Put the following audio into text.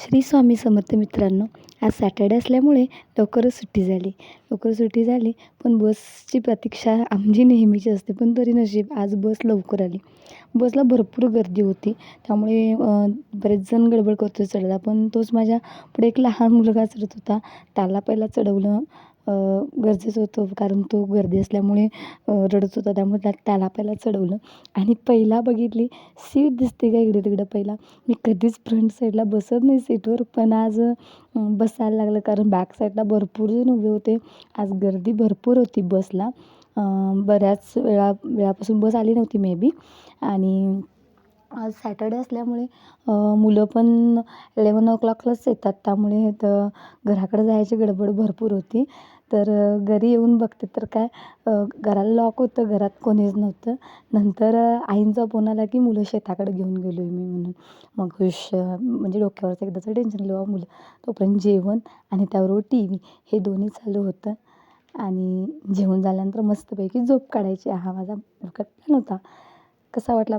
श्री स्वामी समर्थ मित्रांनो आज सॅटर्डे असल्यामुळे लवकरच सुट्टी झाली. लवकर सुट्टी झाली पण बसची प्रतीक्षा आमची नेहमीची असते पण तरी नशीब आज बस लवकर आली. बसला भरपूर गर्दी होती त्यामुळे बरेच जण गडबड करतो चढायला पण तोच माझ्या पुढे एक लहान मुलगा चढत होता त्याला पहिला चढवलं गरजेचं होतं. कारण तो गर्दी असल्यामुळे रडत होता. त्यामुळे त्या त्याला पहिला चढवलं. आणि पहिला बघितली सीट दिसते का इकडे तिकडं पहिला? मी कधीच फ्रंट साईडला बसत नाही सीटवर. पण आज बसायला लागलं. कारण बॅक साईडला भरपूर जण उभे होते. आज गर्दी भरपूर होती बसला बऱ्याच वेळा वेळापासून बस आली नव्हती मे बी आणि आज सॅटर्डे असल्यामुळे मुलं पण इलेवन ओ क्लॉकलाच येतात. त्यामुळे तर घराकडे जायची गडबड भरपूर होती. तर घरी येऊन बघते तर काय घराला लॉक होतं घरात कोणीच नव्हतं. नंतर आईंचा फोन आला की मुलं शेताकडे घेऊन गेलो आहे मी म्हणून. मग हुश म्हणजे डोक्यावरचं एकदाचं टेन्शन लिवा मुलं तोपर्यंत जेवण आणि त्याबरोबर टी व्ही हे दोन्ही चालू होतं. आणि जेवण झाल्यानंतर मस्तपैकी झोप काढायची. हा माझा प्लॅन होता. कसा वाटला?